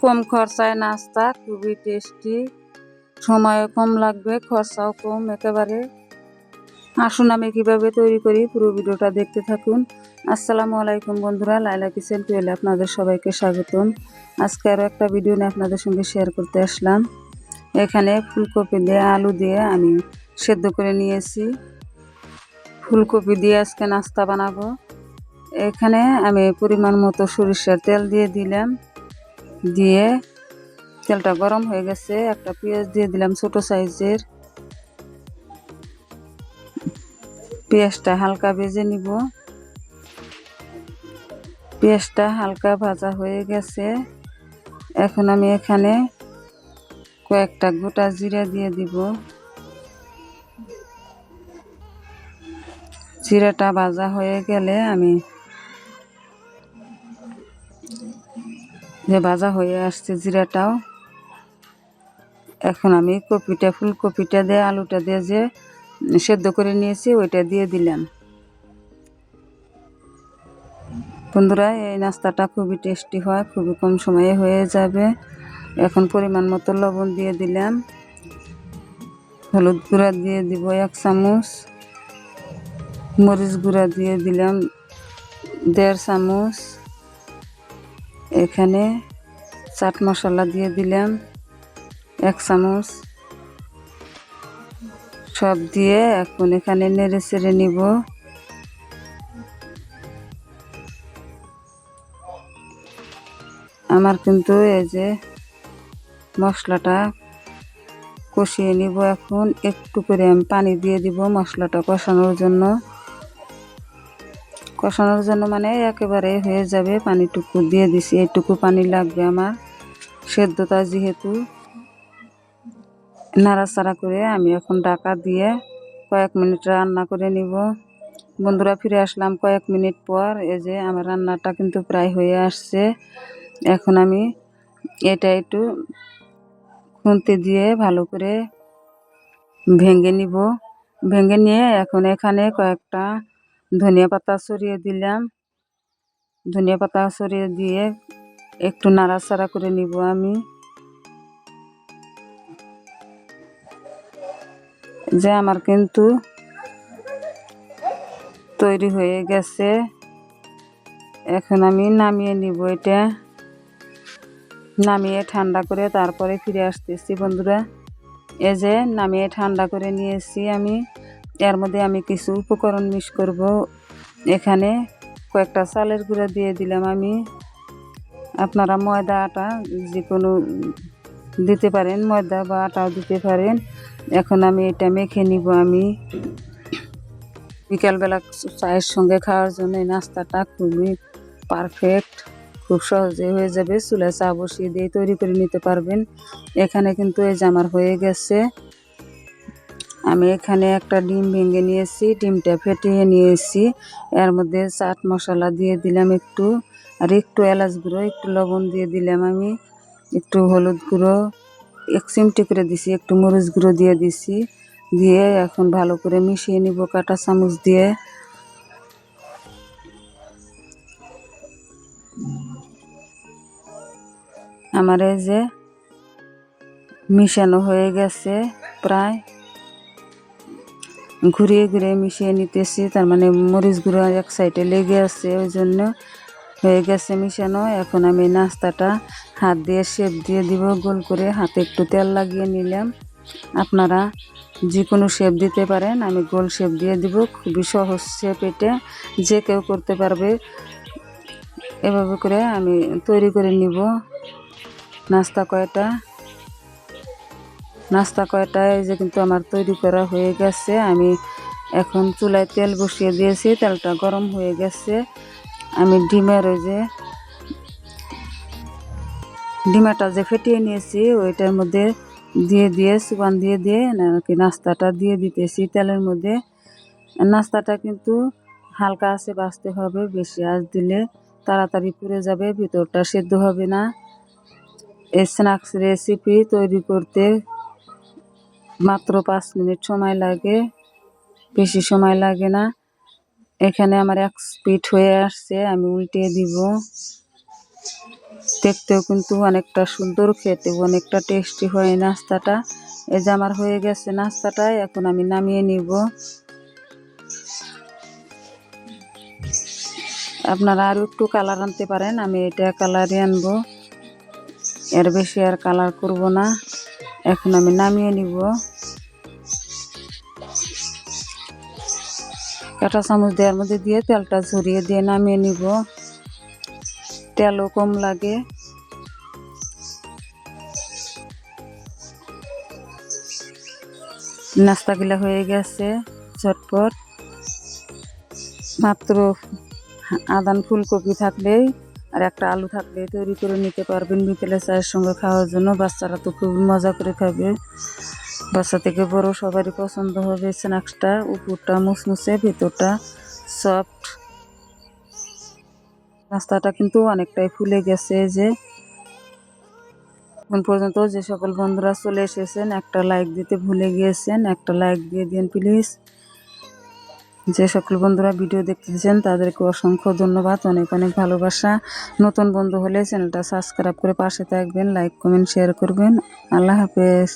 কম খরচায় নাস্তা, খুবই টেস্টি। সময় কম লাগবে, খরচাও কম একেবারে। আসুন আমি কীভাবে তৈরি করি পুরো ভিডিওটা দেখতে থাকুন। আসসালামু আলাইকুম বন্ধুরা, লাইলা কিচেন টুয়েলে আপনাদের সবাইকে স্বাগতম। আজকে আরও একটা ভিডিও নিয়ে আপনাদের সঙ্গে শেয়ার করতে আসলাম। এখানে ফুলকপি দিয়ে আলু দিয়ে আমি সেদ্ধ করে নিয়েছি। ফুলকপি দিয়ে আজকে নাস্তা বানাবো। এখানে আমি পরিমাণ মতো সরিষার তেল দিয়ে দিলাম। দিয়ে তেলটা গরম হয়ে গেছে। একটা পেঁয়াজ দিয়ে দিলাম ছোট সাইজের। পেঁয়াজটা হালকা ভেজে নিব। পেঁয়াজটা হালকা ভাজা হয়ে গেছে। এখন আমি এখানে কয়েকটা গোটা জিরা দিয়ে দিব। জিরাটা ভাজা হয়ে গেলে আমি যে ভাজা হয়ে আসছে জিরাটাও। এখন আমি কপিটা, ফুলকপিটা দিয়ে, আলুটা দিয়ে যে সেদ্ধ করে নিয়েছি, ওইটা দিয়ে দিলাম। বন্ধুরা, এই নাস্তাটা খুবই টেস্টি হয়, খুবই কম সময়ে হয়ে যাবে। এখন পরিমাণ মতো লবণ দিয়ে দিলাম। হলুদ গুঁড়া দিয়ে দিব এক চামচ। মরিচ গুঁড়া দিয়ে দিলাম দেড় চামচ। এখানে চাট মশলা দিয়ে দিলাম, এক চামচ। সব দিয়ে এখন এখানে নেড়ে চেড়ে নিব। আমার কিন্তু এই যে মশলাটা কষিয়ে নিব এখন, একটু করে আমি পানি দিয়ে দিব মশলাটা কষানোর জন্য। কষানোর জন্য মানে একেবারে হয়ে যাবে পানিটুকু দিয়ে দিছি। এইটুকু পানি লাগবে আমার। সেদ্ধতা যেহেতু নাড়াচাড়া করে আমি এখন ডাকা দিয়ে কয়েক মিনিট রান্না করে নিব। বন্ধুরা ফিরে আসলাম কয়েক মিনিট পর। এই যে আমার রান্নাটা কিন্তু প্রায় হয়ে আসছে। এখন আমি এটা একটু খুন্তি দিয়ে ভালো করে ভেঙে নিব। ভেঙে নিয়ে এখন এখানে কয়েকটা ধনিয়া পাতা সরিয়ে দিলাম। ধনিয়া পাতা সরিয়ে দিয়ে একটু নাড়াচাড়া করে নিব আমি। যে আমার কিন্তু তৈরি হয়ে গেছে। এখন আমি নামিয়ে নিব এটা। নামিয়ে ঠান্ডা করে তারপরে ফিরে আসতেছি বন্ধুরা। এই যে নামিয়ে ঠান্ডা করে নিয়েছি আমি। এর মধ্যে আমি কিছু উপকরণ মিক্স করব। এখানে কয়েকটা চালের গুঁড়া দিয়ে দিলাম আমি। আপনারা ময়দা, আটা যে কোনো দিতে পারেন, ময়দা বা আটাও দিতে পারেন। এখন আমি এটা মেখে নিব আমি। বিকালবেলা চায়ের সঙ্গে খাওয়ার জন্য নাস্তাটা খুবই পারফেক্ট খুব সহজে হয়ে যাবে। চুলে চা বসিয়ে দিয়ে তৈরি করে নিতে পারবেন। এখানে কিন্তু এই জামার হয়ে গেছে। আমি এখানে একটা ডিম ভেঙে নিয়েছি, ডিমটা ফেটিয়ে নিয়েছি। এর মধ্যে চাট মশলা দিয়ে দিলাম একটু, আর একটু এলাচ গুঁড়ো, একটু লবণ দিয়ে দিলাম আমি, একটু হলুদ গুঁড়ো, এক চিমটি করে দিছি, একটু মরিচ গুঁড়ো দিয়ে দিছি। দিয়ে এখন ভালো করে মিশিয়ে নিব কাটা চামচ দিয়ে। আমার এই যে মিশানো হয়ে গেছে প্রায়। ঘুরিয়ে ঘুরিয়ে মিশিয়ে নিতেছি। তার মানে মরিচ গুঁড়ো এক সাইডে লেগে আছে, ওই জন্য হয়ে গেছে মিশানো। এখন আমি নাস্তাটা হাত দিয়ে শেপ দিয়ে দিব, গোল করে হাতে একটু তেল লাগিয়ে নিলাম। আপনারা যে কোনো শেপ দিতে পারেন, আমি গোল শেপ দিয়ে দিব, খুবই সহজ শেপ এটা। যে কেউ করতে পারবে, এভাবে করে আমি তৈরি করে নিব। নাস্তা কয়টা? নাস্তা কয়টা, এই যে কিন্তু আমার তৈরি করা হয়ে গেছে। আমি এখন চুলায় তেল বসিয়ে দিয়েছি, তেলটা গরম হয়ে গেছে। আমি ডিমের ওই যে ডিমাটা যে ফেটিয়ে নিয়েছি, ওইটার মধ্যে দিয়ে দিয়ে, সুবান দিয়ে দিয়ে কি নাস্তাটা দিয়ে দিতেছি তেলের মধ্যে। নাস্তাটা কিন্তু হালকা আছে বাঁচতে হবে, বেশি আঁচ দিলে তাড়াতাড়ি পুড়ে যাবে, ভিতরটা সেদ্ধ হবে না। এই স্ন্যাক্স রেসিপি তৈরি করতে মাত্র পাঁচ মিনিট সময় লাগে, বেশি সময় লাগে না। এখানে আমার এক স্পিড হয়ে আসছে, আমি উল্টে দিব। দেখতেও কিন্তু অনেকটা সুন্দর খেতে অনেকটা টেস্টি হয় নাস্তাটা। এই যে আমার হয়ে গেছে নাস্তাটা, এখন আমি নামিয়ে নিব। আপনারা আরও একটু কালার আনতে পারেন, আমি এটা কালারই আনব। এর বেশি আর কালার করব না। এখন আমি নামিয়ে নিব। কাঁটা চামচ দেওয়ার মধ্যে দিয়ে তেলটা ঝরিয়ে দিয়ে নামিয়ে নিব। তেলও কম লাগে। নাস্তাগুলা হয়ে গেছে, ঝটপট। মাত্র আদান ফুলকপি থাকলেই আর একটা আলু থাকলে তৈরি করে নিতে পারবেন বিকেলে চায়ের সঙ্গে খাওয়ার জন্য। বাচ্চারা তো খুব মজা করে খাবে। বাচ্চা থেকে বড় সবারই পছন্দ হবে স্ন্যাক্সটা। উপরটা মুসমুসে ভেতরটা সফট রাস্তাটা কিন্তু অনেকটাই ফুলে গেছে যে। এখন পর্যন্ত যে সকল বন্ধুরা চলে এসেছেন, একটা লাইক দিতে ভুলে গিয়েছেন, একটা লাইক দিয়ে দিন প্লিজ যে সকল বন্ধুরা ভিডিও দেখতেছেন, তাদেরকে অসংখ্য ধন্যবাদ। অনেক অনেক ভালোবাসা। নতুন বন্ধু হলে চ্যানেলটা সাবস্ক্রাইব করে পাশে থাকবেন, লাইক, কমেন্ট, শেয়ার করবেন। আল্লাহ হাফেজ।